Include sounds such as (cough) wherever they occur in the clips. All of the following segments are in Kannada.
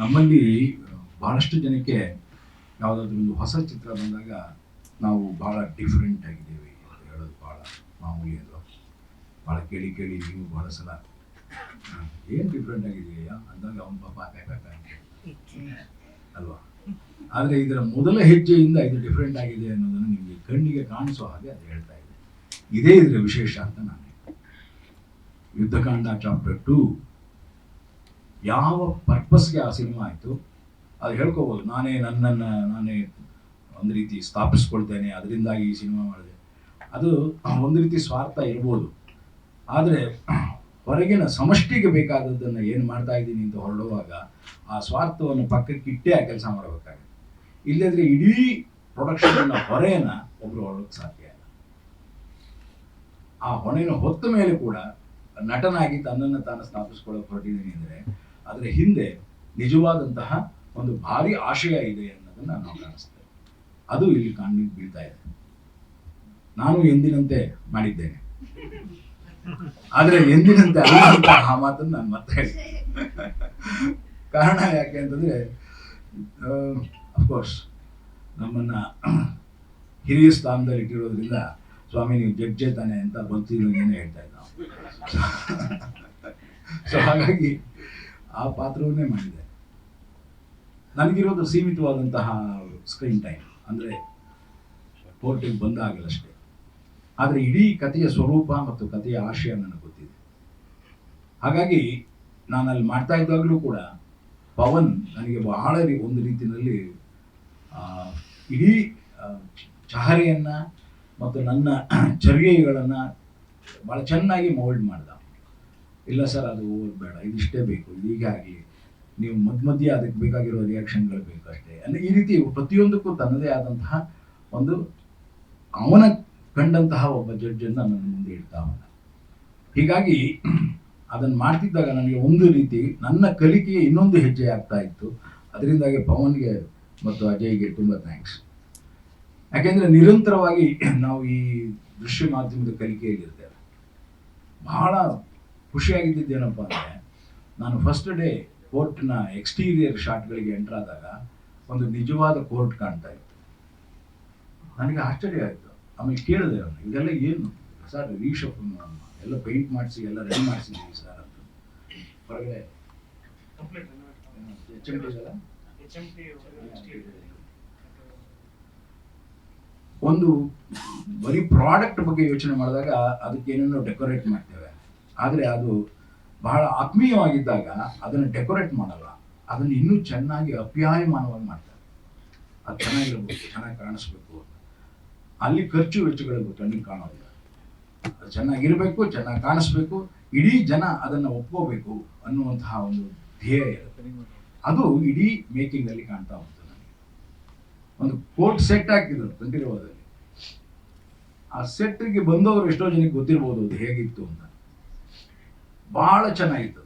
ನಮ್ಮಲ್ಲಿ, ಬಹಳಷ್ಟು ಜನಕ್ಕೆ ಯಾವುದಾದ್ರೂ ಒಂದು ಹೊಸ ಚಿತ್ರ ಬಂದಾಗ ನಾವು ಭಾಳ ಡಿಫ್ರೆಂಟ್ ಆಗಿದ್ದೀವಿ ಹೇಳೋದು ಭಾಳ ಮಾಮೂಲಿ ಅದು. ಭಾಳ ಕೇಳಿ ಕೇಳಿ ನೀವು ಭಾಳ ಸಲ, ಏನು ಡಿಫ್ರೆಂಟ್ ಆಗಿದೆಯಾ ಅಂದಾಗ ಅವನ ಪಾಪ ಅಲ್ವಾ? ಆದರೆ ಇದರ ಮೊದಲ ಹೆಜ್ಜೆಯಿಂದ ಇದು ಡಿಫ್ರೆಂಟ್ ಆಗಿದೆ ಅನ್ನೋದನ್ನು ನಿಮಗೆ ಕಣ್ಣಿಗೆ ಕಾಣಿಸೋ ಹಾಗೆ ಅದು ಹೇಳ್ತಾ ಇದೆ. ಇದೇ ಇದರ ವಿಶೇಷ ಅಂತ ನಾನು ಯುದ್ಧಕಾಂಡ ಚಾಪ್ಟರ್ ಟೂ ಯಾವ ಪರ್ಪಸ್ಗೆ ಆ ಸಿನಿಮಾ ಆಯಿತು, ಅದು ಹೇಳ್ಕೋಬೋದು. ನಾನೇ ನನ್ನನ್ನು, ನಾನೇ ಒಂದು ರೀತಿ ಸ್ಥಾಪಿಸ್ಕೊಳ್ತೇನೆ, ಅದರಿಂದಾಗಿ ಈ ಸಿನಿಮಾ ಮಾಡಿದೆ. ಅದು ಒಂದು ರೀತಿ ಸ್ವಾರ್ಥ ಇರ್ಬೋದು. ಆದರೆ ಹೊರಗಿನ ಸಮಷ್ಟಿಗೆ ಬೇಕಾದದ್ದನ್ನು ಏನು ಮಾಡ್ತಾ ಇದ್ದೀನಿ ಅಂತ ಹೊರಡುವಾಗ ಆ ಸ್ವಾರ್ಥವನ್ನು ಪಕ್ಕಕ್ಕಿಟ್ಟೇ ಆ ಕೆಲಸ ಮಾಡಬೇಕಾಗುತ್ತೆ. ಇಲ್ಲದ್ರೆ ಇಡೀ ಪ್ರೊಡಕ್ಷನ್ನ ಹೊರೆಯನ್ನು ಒಬ್ರು ಹೊರಡೋಕ್ಕೆ ಸಾಧ್ಯ ಇಲ್ಲ. ಆ ಹೊಣೆಯನ್ನು ಹೊತ್ತ ಮೇಲೆ ಕೂಡ ನಟನಾಗಿ ತನ್ನನ್ನು ತಾನು ಸ್ಥಾಪಿಸ್ಕೊಳ್ಳೋಕೆ ಹೊರಟಿದ್ದೀನಿ ಅಂದರೆ ಅದರ ಹಿಂದೆ ನಿಜವಾದಂತಹ ಒಂದು ಭಾರಿ ಆಶಯ ಇದೆ ಅನ್ನೋದನ್ನ ನಾವು ಕಾಣಿಸ್ತೇವೆ ಅದು ಇಲ್ಲಿ ಕಾಣ್ಲಿಕ್ಕೆ ಬೀಳ್ತಾ ಇದೆ. ನಾನು ಎಂದಿನಂತೆ ಮಾಡಿದ್ದೇನೆ. ಆದರೆ ಎಂದಿನಂತೆ ಆ ಮಾತನ್ನು ನಾನು ಮತ್ತೆ ಹೇಳಿ ಕಾರಣ ಯಾಕೆ ಅಂತಂದ್ರೆ ಅಫ್ಕೋರ್ಸ್ ನಮ್ಮನ್ನ ಹಿರಿಯ ಸ್ಥಾನದಲ್ಲಿ ಇಟ್ಟಿರೋದ್ರಿಂದ ಸ್ವಾಮಿ ನೀವು ಜಡ್ಜೆ ತಾನೆ ಅಂತ ಏನೇ ಹೇಳ್ತಾ ಇದ್ದ ಸೊ, ಹಾಗಾಗಿ ಆ ಪಾತ್ರವನ್ನೇ ಮಾಡಿದೆ. ನನಗಿರೋದು ಸೀಮಿತವಾದಂತಹ ಸ್ಕ್ರೀನ್ ಟೈಮ್ ಅಂದರೆ ಪೋರ್ಟಿಗೆ ಬಂದಾಗಲಷ್ಟೇ. ಆದರೆ ಇಡೀ ಕಥೆಯ ಸ್ವರೂಪ ಮತ್ತು ಕಥೆಯ ಆಶಯ ನನಗೆ ಗೊತ್ತಿದೆ. ಹಾಗಾಗಿ ನಾನು ಅಲ್ಲಿ ಮಾಡ್ತಾ ಇದ್ದಾಗಲೂ ಕೂಡ ಪವನ್ ನನಗೆ ಬಹಳ ಒಂದು ರೀತಿಯಲ್ಲಿ ಇಡೀ ಚಹರೆಯನ್ನು ಮತ್ತು ನನ್ನ ಚರ್ಯೆಗಳನ್ನು ಭಾಳ ಚೆನ್ನಾಗಿ ಮೌಲ್ಡ್ ಮಾಡ್ದ. ಇಲ್ಲ ಸರ್, ಅದು ಬೇಡ. ಇದಿಷ್ಟೇ ಬೇಕು. ಆಗಲಿ ನೀವು ಮಧ್ಯ ಮಧ್ಯೆ ಅದಕ್ಕೆ ಬೇಕಾಗಿರೋ ರಿಯಾಕ್ಷನ್ಗಳು ಬೇಕು ಅಷ್ಟೇ. ಅಂದರೆ ಈ ರೀತಿ ಪ್ರತಿಯೊಂದಕ್ಕೂ ತನ್ನದೇ ಆದಂತಹ ಒಂದು ಅವನ ಕಂಡಂತಹ ಒಬ್ಬ ಜಡ್ಜನ್ನು ನನ್ನ ಮುಂದೆ ಇಡ್ತಾ ಅವನ ಹೀಗಾಗಿ ಅದನ್ನು ಮಾಡ್ತಿದ್ದಾಗ ನನಗೆ ಒಂದು ರೀತಿ ನನ್ನ ಕಲಿಕೆಗೆ ಇನ್ನೊಂದು ಹೆಜ್ಜೆ ಆಗ್ತಾ ಇತ್ತು. ಅದರಿಂದಾಗಿ ಪವನ್ಗೆ ಮತ್ತು ಅಜಯ್ಗೆ ತುಂಬ ಥ್ಯಾಂಕ್ಸ್ ಯಾಕೆಂದರೆ ನಿರಂತರವಾಗಿ ನಾವು ಈ ದೃಶ್ಯ ಮಾಧ್ಯಮದ ಕಲಿಕೆಯಲ್ಲಿರ್ತೇವೆ. ಬಹಳ ಖುಷಿಯಾಗಿದ್ದೇನಪ್ಪ ಅಂದರೆ, ನಾನು ಫಸ್ಟ್ ಡೇ ಕೋರ್ಟ್ನ ಎಕ್ಸ್ಟೀರಿಯರ್ ಶಾಟ್ಗಳಿಗೆ ಎಂಟರ್ ಆದಾಗ ಒಂದು ನಿಜವಾದ ಕೋರ್ಟ್ ಕಾಣ್ತಾ ಇತ್ತು. ನನಗೆ ಆಶ್ಚರ್ಯ ಆಯಿತು. ಆಮೇಲೆ ಕೇಳಿದೆ ಅವನು ಇದೆಲ್ಲ ಏನು? ಸರ್ ರೀಶಪ್ ಎಲ್ಲ ಪೇಂಟ್ ಮಾಡಿಸಿ, ಎಲ್ಲ ರೆಡಿ ಮಾಡಿಸಿದ್ದೀವಿ ಸರ್ ಅಂತ. ಹೊರಗಡೆ? ಒಂದು ಬರೀ ಪ್ರಾಡಕ್ಟ್ ಬಗ್ಗೆ ಯೋಚನೆ ಮಾಡಿದಾಗ ಅದಕ್ಕೆ ಏನೇನೋ ಡೆಕೋರೇಟ್ ಮಾಡ್ತೇವೆ ಆದರೆ ಅದು ಬಹಳ ಆತ್ಮೀಯವಾಗಿದ್ದಾಗ ಅದನ್ನು ಡೆಕೋರೇಟ್ ಮಾಡಲ್ಲ. ಅದನ್ನು ಇನ್ನೂ ಚೆನ್ನಾಗಿ ಅಪ್ಯಾಯಮಾನವಾಗಿ ಮಾಡ್ತಾರೆ. ಅದು ಚೆನ್ನಾಗಿರಬೇಕು, ಚೆನ್ನಾಗಿ ಕಾಣಿಸ್ಬೇಕು. ಅಲ್ಲಿ ಖರ್ಚು ವೆಚ್ಚಗಳು ಕಣ್ಣಿಗೆ ಕಾಣೋದಿಲ್ಲ. ಅದು ಚೆನ್ನಾಗಿರಬೇಕು, ಚೆನ್ನಾಗಿ ಕಾಣಿಸ್ಬೇಕು, ಇಡೀ ಜನ ಅದನ್ನು ಒಪ್ಕೋಬೇಕು ಅನ್ನುವಂತಹ ಒಂದು ಧ್ಯೇಯ ಅದು ಇಡೀ ಮೇಕಿಂಗಲ್ಲಿ ಕಾಣ್ತಾ ಉಂಟು ನನಗೆ ಒಂದು ಕೋಟ್ ಸೆಟ್ ಹಾಕಿದ್ರು ಕಂಠೀರವದಲ್ಲಿ ಆ ಸೆಟ್ಗೆ ಬಂದವರು ಎಷ್ಟೋ ಜನಕ್ಕೆ ಗೊತ್ತಿರ್ಬೋದು ಅದು ಹೇಗಿತ್ತು ಅಂತ. ಬಹಳ ಚೆನ್ನಾಗಿತ್ತು.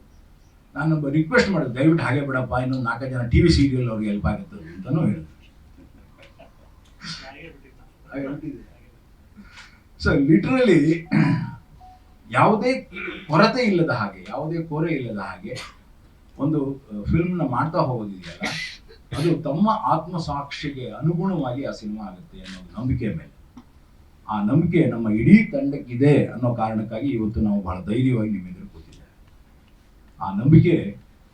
ನಾನು ರಿಕ್ವೆಸ್ಟ್ ಮಾಡಿದೆ ದಯವಿಟ್ಟು ಹಾಗೆ ಬಿಡಪ್ಪ ಇನ್ನೊಂದು ನಾಲ್ಕು ಜನ ಟಿವಿ ಸೀರಿಯಲ್ ಅವ್ರಿಗೆ ಹೆಲ್ಪ್ ಆಗುತ್ತೆ ಅಂತಲೂ ಹೇಳಿದೆ ಸೊ ಲಿಟ್ರಲಿ ಯಾವುದೇ ಕೊರತೆ ಇಲ್ಲದ ಹಾಗೆ, ಯಾವುದೇ ಕೊರೆ ಇಲ್ಲದ ಹಾಗೆ ಒಂದು ಫಿಲ್ಮ್ನ ಮಾಡ್ತಾ ಹೋಗೋದಿದೆಯಲ್ಲ, ಅದು ತಮ್ಮ ಆತ್ಮಸಾಕ್ಷಿಗೆ ಅನುಗುಣವಾಗಿ ಆ ಸಿನಿಮಾ ಆಗುತ್ತೆ ಅನ್ನೋ ನಂಬಿಕೆ ಮೇಲೆ. ಆ ನಂಬಿಕೆ ನಮ್ಮ ಇಡೀ ತಂಡಕ್ಕಿದೆ ಅನ್ನೋ ಕಾರಣಕ್ಕಾಗಿ ಇವತ್ತು ನಾವು ಬಹಳ ಧೈರ್ಯವಾಗಿ ನಿಮ್ಮ ಎದುರು ಕೂತಿದ್ದೇವೆ ಆ ನಂಬಿಕೆ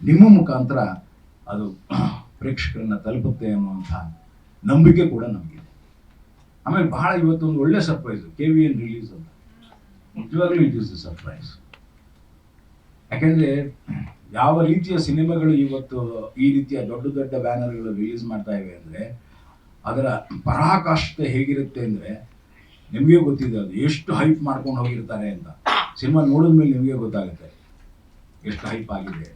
ನಿಮ್ಮ ಮುಖಾಂತರ ಅದು ಪ್ರೇಕ್ಷಕರನ್ನ ತಲುಪುತ್ತೆ ಅನ್ನುವಂಥ ನಂಬಿಕೆ ಕೂಡ ನಮಗಿದೆ. ಆಮೇಲೆ ಬಹಳ ಇವತ್ತೊಂದು ಒಳ್ಳೆ surprise K V N release ಅಂತ. ನಿಜವಾಗ್ಲೂ ಇಟ್ ಇಸ್ ಸರ್ಪ್ರೈಸ್ ಯಾಕೆಂದ್ರೆ ಯಾವ ರೀತಿಯ ಸಿನಿಮಾಗಳು ಇವತ್ತು ಈ ರೀತಿಯ ದೊಡ್ಡ ದೊಡ್ಡ ಬ್ಯಾನರ್ಗಳು ರಿಲೀಸ್ ಮಾಡ್ತಾ ಇವೆ ಅಂದ್ರೆ, ಅದರ ಪರಾಕಾಷ್ಠತೆ ಹೇಗಿರುತ್ತೆ ಅಂದ್ರೆ, ನಿಮಗೆ ಗೊತ್ತಿದೆ ಅದು ಎಷ್ಟು ಹೈಪ್ ಮಾಡ್ಕೊಂಡು ಹೋಗಿರ್ತಾರೆ ಅಂತ. ಸಿನಿಮಾ ನೋಡಿದ ಮೇಲೆ ನಿಮಗೆ ಗೊತ್ತಾಗುತ್ತೆ. ಎಷ್ಟು ಹೈಪ್ ಆಗಿದೆ.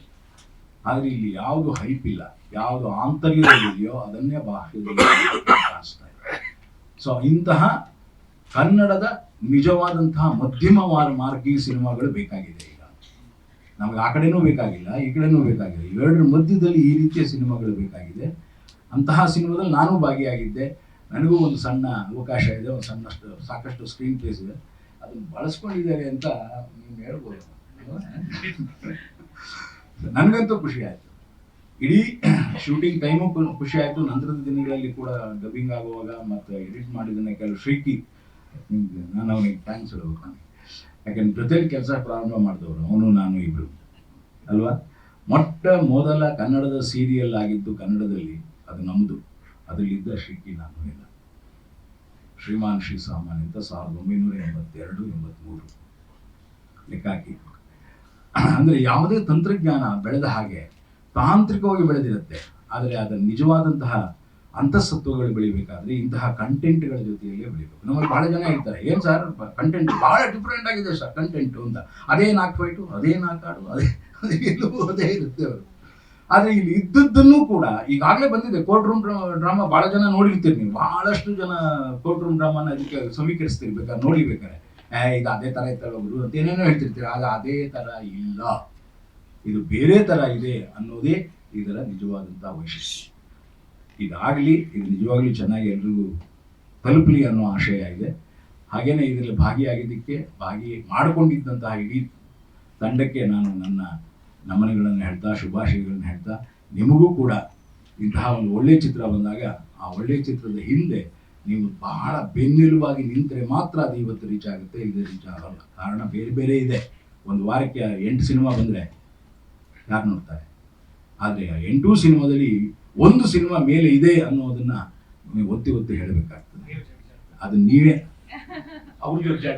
ಆದರೆ ಇಲ್ಲಿ ಯಾವುದು ಹೈಪ್ ಇಲ್ಲ. ಯಾವುದು ಆಂತರ್ಯದಲ್ಲಿದೆಯೋ ಅದನ್ನೇ ಬಾಹ್ಯದಲ್ಲಿ ಕಾಣಿಸ್ತಾ ಇದೆ. ಸೊ ಇಂತಹ ಕನ್ನಡದ ನಿಜವಾದಂತಹ ಮಧ್ಯಮ ವಾರ ಮಾರ್ಗಿ ಸಿನಿಮಾಗಳು ಬೇಕಾಗಿದೆ ಈಗ. ನಮಗೆ ಆ ಕಡೆನೂ ಬೇಕಾಗಿಲ್ಲ, ಈ ಕಡೆನೂ ಬೇಕಾಗಿಲ್ಲ. ಇವೆರಡರ ಮಧ್ಯದಲ್ಲಿ ಈ ರೀತಿಯ ಸಿನಿಮಾಗಳು ಬೇಕಾಗಿದೆ. ಅಂತಹ ಸಿನಿಮಾದಲ್ಲಿ ನಾನು ಭಾಗಿಯಾಗಿದ್ದೆ. ನನಗೂ ಒಂದು ಸಣ್ಣ ಅವಕಾಶ ಇದೆ, ಒಂದು ಸಣ್ಣಷ್ಟು, ಸಾಕಷ್ಟು ಸ್ಕ್ರೀನ್ ಪ್ಲೇಸ್ ಇದೆ. ಅದನ್ನು ಬಳಸ್ಕೊಂಡಿದ್ದಾರೆ ಅಂತ ನೀವು ಹೇಳ್ಬೋದು. ನನಗಂತೂ ಖುಷಿ ಆಯಿತು. ಇಡೀ ಶೂಟಿಂಗ್ ಟೈಮು ಖುಷಿ ಆಯಿತು. ನಂತರದ ದಿನಗಳಲ್ಲಿ ಕೂಡ ಡಬ್ಬಿಂಗ್ ಆಗುವಾಗ ಮತ್ತು ಎಡಿಟ್ ಮಾಡಿದ್ದನ್ನ ಕೆಲವು ಶ್ರೀಕಿ ನಾನು ಅವನಿಗೆ ಥ್ಯಾಂಕ್ಸ್ ಹೇಳ್ಬೇಕು ನಾನು ಯಾಕಂದ್ರೆ ಜೊತೆಲಿ ಕೆಲಸ ಪ್ರಾರಂಭ ಮಾಡಿದವರು ಅವನು, ನಾನು ಇಬ್ಬರು ಅಲ್ವಾ? ಮೊಟ್ಟ ಮೊದಲ ಕನ್ನಡದ ಸೀರಿಯಲ್ ಆಗಿದ್ದು ಕನ್ನಡದಲ್ಲಿ ಅದು ನಮ್ಮದು ಅದರಲ್ಲಿದ್ದ ಶ್ರೀಕಿ, ನಾನು ಇಲ್ಲ. ಶ್ರೀಮಾನ್ ಶ್ರೀ ಸಾಮಾನ್ಯ ಅಂತ ಸಾವಿರದ ಒಂಬೈನೂರ ಎಂಬತ್ತೆರಡು ಎಂಬತ್ತ್ಮೂರು ಲೆಕ್ಕ ಹಾಕಿ (clears throat) ಅಂದರೆ ಯಾವುದೇ ತಂತ್ರಜ್ಞಾನ ಬೆಳೆದ ಹಾಗೆ ತಾಂತ್ರಿಕವಾಗಿ ಬೆಳೆದಿರುತ್ತೆ. ಆದರೆ ಅದರ ನಿಜವಾದಂತಹ ಅಂತಸ್ತತ್ವಗಳು ಬೆಳಿಬೇಕಾದ್ರೆ ಇಂತಹ ಕಂಟೆಂಟ್ಗಳ ಜೊತೆಯಲ್ಲೇ ಬೆಳಿಬೇಕು. ನಮ್ಮಲ್ಲಿ ಬಹಳ ಜನ ಇರ್ತಾರೆ ಏನು ಸರ್ ಕಂಟೆಂಟ್ ಬಹಳ ಡಿಫ್ರೆಂಟ್ ಆಗಿದೆ ಸರ್ ಕಂಟೆಂಟು ಅಂತ. ಅದೇ ನಾಲ್ಕು ಫೈಟು ಅದೇ ನಾಲ್ಕು ಹಾಡು ಅದೇ ಅದೇ ಅದೇ ಇರುತ್ತೆ ಅವರು ಆದರೆ ಇಲ್ಲಿ ಇದ್ದದ್ದನ್ನು ಕೂಡ ಈಗಾಗಲೇ ಬಂದಿದೆ ಕೋರ್ಟ್ ರೂಮ್ ಡ್ರಾಮಾ ಬಹಳ ಜನ ನೋಡಿರ್ತೀರಿ ನೀವು. ಬಹಳಷ್ಟು ಜನ ಕೋರ್ಟ್ ರೂಮ್ ಡ್ರಾಮಾನ ಅದಕ್ಕೆ ಸಮೀಕರಿಸ್ತೀರಿ ಬೇಕಾದ್ರೆ ನೋಡಿ ಬೇಕಾದ್ರೆ ಏ, ಇದು ಅದೇ ಥರ ಇತ್ತಲ್ಲ ಗುರು. ಅಂತ ಏನೇನೋ ಹೇಳ್ತಿರ್ತೀರ? ಆಗ ಅದೇ ಥರ ಇಲ್ಲ. ಇದು ಬೇರೆ ಥರ ಇದೆ ಅನ್ನೋದೇ ಇದರ ನಿಜವಾದಂಥ ವೈಶಿಷ್ಟ್ಯ. ಇದಾಗಲಿ, ಇದು ನಿಜವಾಗ್ಲೂ ಚೆನ್ನಾಗಿ ಎಲ್ರಿಗೂ ತಲುಪಲಿ ಅನ್ನೋ ಆಶಯ ಇದೆ. ಹಾಗೇನೇ ಇದರಲ್ಲಿ ಭಾಗಿಯಾಗಿದ್ದಕ್ಕೆ, ಭಾಗಿ ಮಾಡಿಕೊಂಡಿದ್ದಂತಹ ಇಡೀ ತಂಡಕ್ಕೆ ನಾನು ನನ್ನ ನಮನಗಳನ್ನು ಹೇಳ್ತಾ, ಶುಭಾಶಯಗಳನ್ನು ಹೇಳ್ತಾ, ನಿಮಗೂ ಕೂಡ ಇಂತಹ ಒಂದು ಒಳ್ಳೆಯ ಚಿತ್ರ ಬಂದಾಗ, ಆ ಒಳ್ಳೆಯ ಚಿತ್ರದ ಹಿಂದೆ ನೀವು ಬಹಳ ಬೆನ್ನೆಲುಬಾಗಿ ನಿಂತರೆ ಮಾತ್ರ ಅದು ಇವತ್ತು ರೀಚ್ ಆಗುತ್ತೆ ಇದು ರೀಚ್ ಆಗಲ್ಲ. ಕಾರಣ ಬೇರೆ ಬೇರೆ ಇದೆ. ಒಂದು ವಾರಕ್ಕೆ ಎಂಟು ಸಿನಿಮಾ ಬಂದರೆ ಯಾರು ನೋಡ್ತಾರೆ? ಆದರೆ ಆ ಎಂಟು ಸಿನಿಮಾದಲ್ಲಿ ಒಂದು ಸಿನಿಮಾ ಮೇಲೆ ಇದೆ ಅನ್ನೋದನ್ನು ನೀವು ಒತ್ತಿ ಒತ್ತಿ ಹೇಳಬೇಕಾಗ್ತದೆ. ಅದು ನೀವೇ. ಅವ್ರಿಗೆ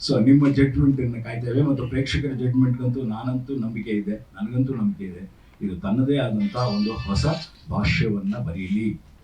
ಸೊ ನಿಮ್ಮ ಜಡ್ಜ್ಮೆಂಟನ್ನು ಕಾಯ್ತೇವೆ ಮತ್ತು ಪ್ರೇಕ್ಷಕರ ಜಡ್ಮೆಂಟ್ಗಂತೂ ನಾನಂತೂ ನಂಬಿಕೆ ಇದೆ ನನಗಂತೂ ನಂಬಿಕೆ ಇದೆ. ಇದು ತನ್ನದೇ ಆದಂಥ ಒಂದು ಹೊಸ ಭಾಷ್ಯವನ್ನು ಬರೀಲಿ